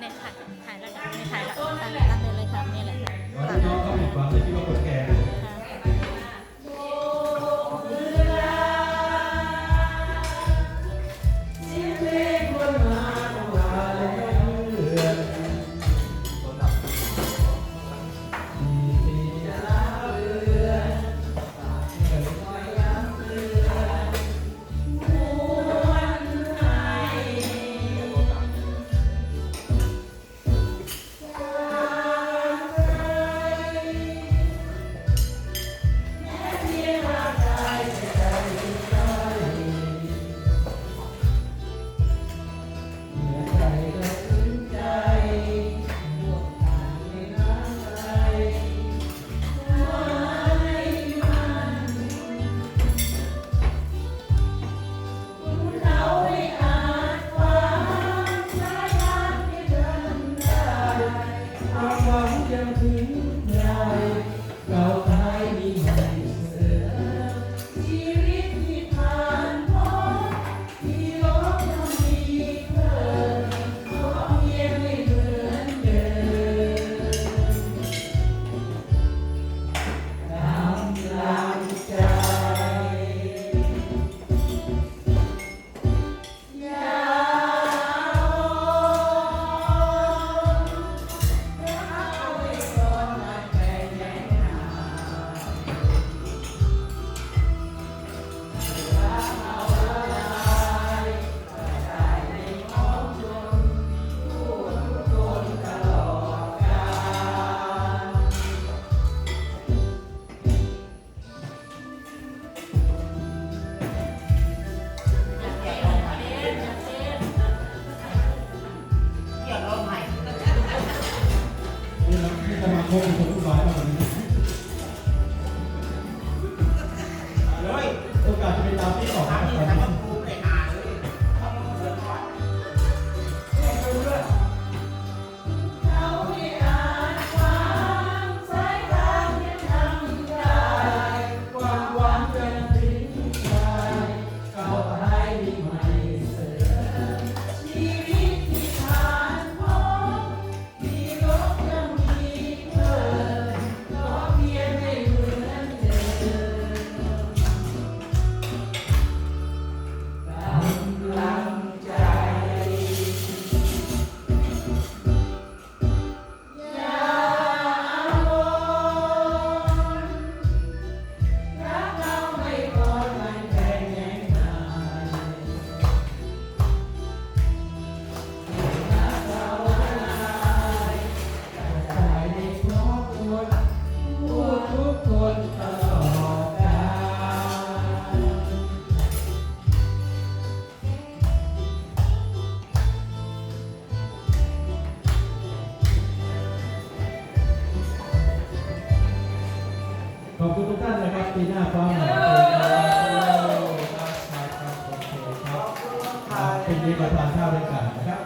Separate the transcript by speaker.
Speaker 1: ในถ่ายถ่ายระ
Speaker 2: ดั
Speaker 3: บ
Speaker 2: ใน
Speaker 3: ถ่าย
Speaker 2: ระดับตาม
Speaker 3: เดิ
Speaker 2: เล
Speaker 3: ยครับนี่แห
Speaker 2: ละนี่ว่า ขอบคุณทุกท่านนะครับปีหน้าฟ้าใหม่ครับครับครับโอเคครับเป็นดีประธานข้าวด้วยกันนะครับ